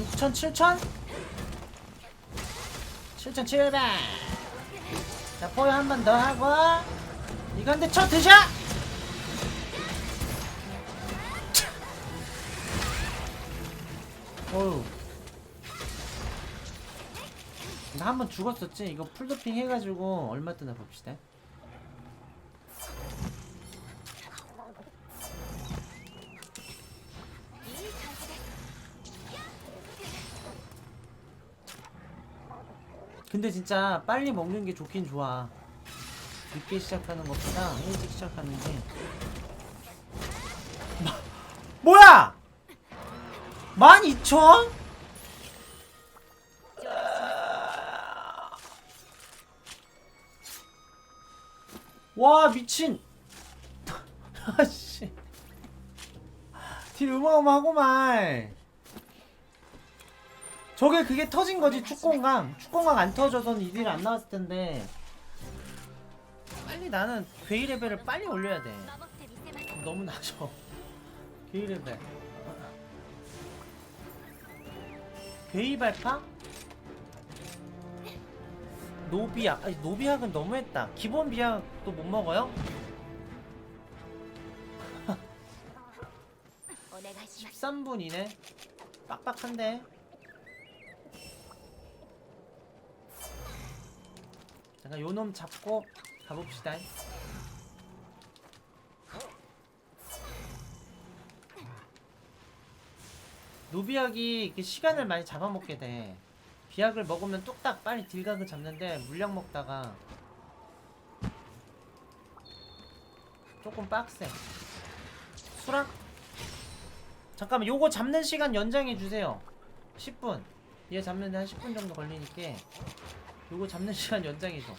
6천 7천? 7천 7백. 자 포유 한 번 더 하고. 이건 근데 쳐 드셔! 어휴. 나한 번 죽었었지? 이거 풀도핑 해가지고 얼마 뜨나 봅시다 근데 진짜 빨리 먹는 게 좋긴 좋아. 늦게 시작하는 것보다 일찍 시작하는 게. 마, 뭐야? 12,000? 와 미친. 아씨. 딜 어마어마하고만 저게 그게 터진 거지. 네, 축공강. 축공강 안 터져선 이딜 안 나왔을 텐데. 빨리 나는 괴이 레벨을 빨리 올려야 돼. 너무 낮아. 괴이 레벨. 괴이 발파? 노비약 아니 노비약은 너무했다. 기본 비약도 못 먹어요? 십삼분이네. 빡빡한데. 잠깐 요 놈 잡고 가봅시다. 노비약이 시간을 많이 잡아먹게 돼. 비약을 먹으면 뚝딱 빨리 딜각을 잡는데 물약 먹다가 조금 빡세. 수락? 잠깐만 요거 잡는 시간 연장해 주세요. 10분. 얘 잡는데 한 10분 정도 걸리니까 요거 잡는 시간 연장해 줘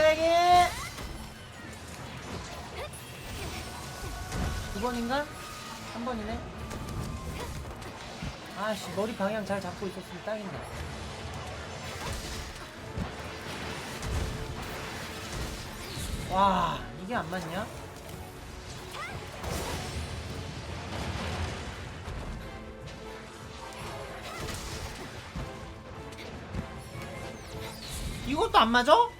뚝배기 두 번인가? 한 번이네 아씨 머리 방향 잘 잡고 있었으면 딱인데 와 이게 안 맞냐? 이것도 안 맞아?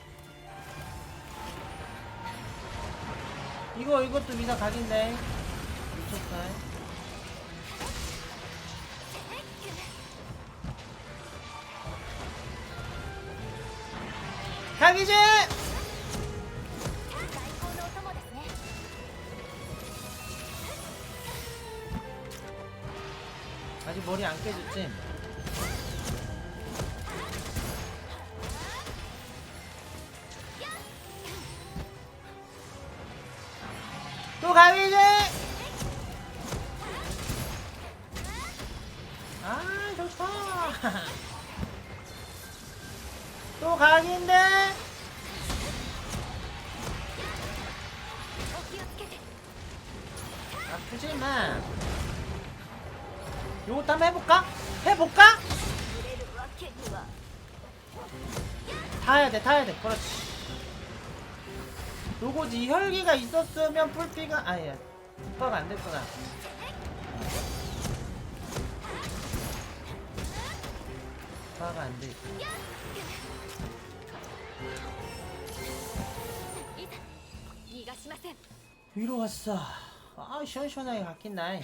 이거 이것도 미사 각인데. 이쪽 각 각이지? 아직 머리 안 깨졌지? 가위질 아 좋다. 또 각인데? 아프지만. 요것도 한번 해볼까? 해볼까? 음. 타야돼 타야돼. 그렇지. 요거지 혈기가 있었으면 풀피가 아예 국가가 안 됐구나. 국가가 안 돼. 위로 왔어. 아 시원시원하게 갔긴 나이.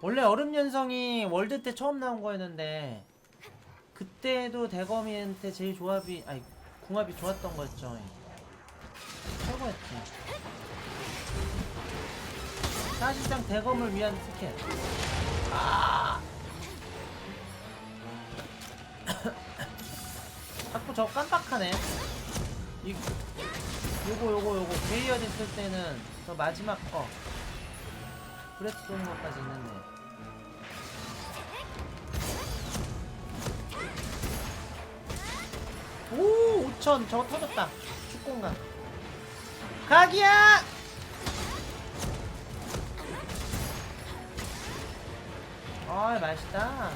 원래 얼음 연성이 월드 때 처음 나온 거였는데 그때도 대검이한테 제일 조합이 아니 궁합이 좋았던 거였죠. 최고였지. 사실상 대검을 위한 스킬. 아. 자꾸 저 깜빡하네. 이 요거 요거 요거 베이어 됐을 때는 저 마지막 거 브레스 쏘는 것까지 있는데 전 저거 터졌다. 축공간. 각이야! 아 맛있다.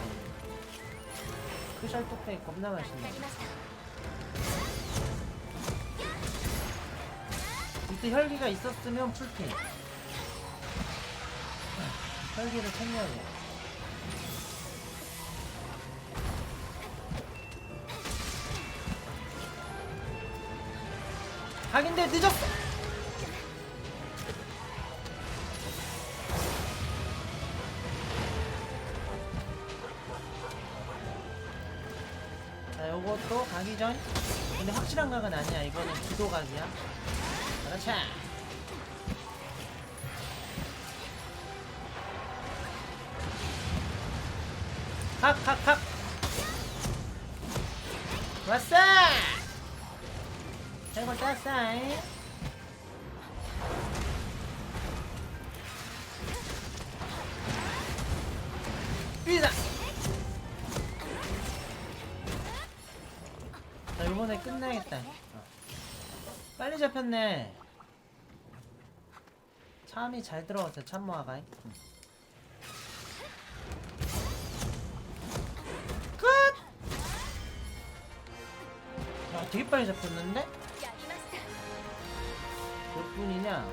크샬 토페이 겁나 맛있네. 이때 혈기가 있었으면 풀팀 아, 혈기를 챙겨야 돼. 각인데 늦었어. 자 요것도 가기 전. 근데 확실한 각은 아니야. 이거는 기도 각이야. 그렇지. 각 각 각 왔어 해골 땄어 삐자 자 요번에 끝내야겠다 어. 빨리 잡혔네 참이 잘 들어갔어 참모아가 응. 끝! 야 되게 빨리 잡혔는데? 뿐이냐?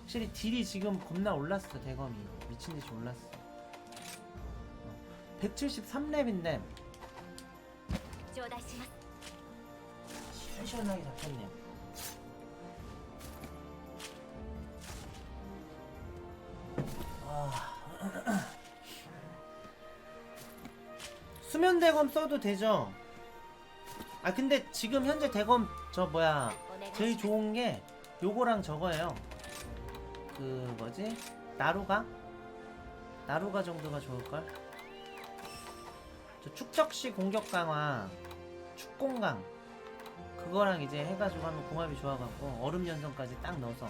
확실히 딜이 지금 겁나 올랐어 대검이. 미친듯이 올랐어. 어, 173렙인데. 시원시원하게 잡혔네요 아... 수면 대검 써도 되죠? 아 근데 지금 현재 대검 저 뭐야 제일 좋은 게 요거랑 저거예요. 그 뭐지? 나루가? 나루가 정도가 좋을걸? 저 축적시 공격 강화 축공강. 그거랑 이제 해가지고 하면 궁합이 좋아갖고 얼음 연성까지 딱 넣어서.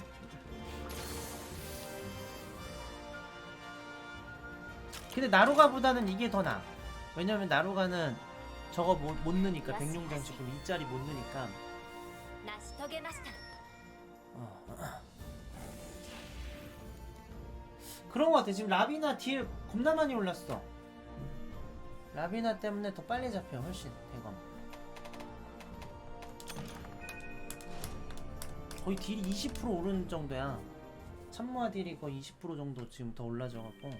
근데 나루가보다는 이게 더 나아. 왜냐면 나루가는 저거 못, 못 넣으니까 백룡장치 그럼 일자리 못 넣으니까. 遂げました 어. 그런 거 같아. 지금 라비나 딜 겁나 많이 올랐어. 라비나 때문에 더 빨리 잡혀. 훨씬 대검. 거의 딜이 20% 오른 정도야. 참모아 딜이 거의 20% 정도 지금 더 올라져갖고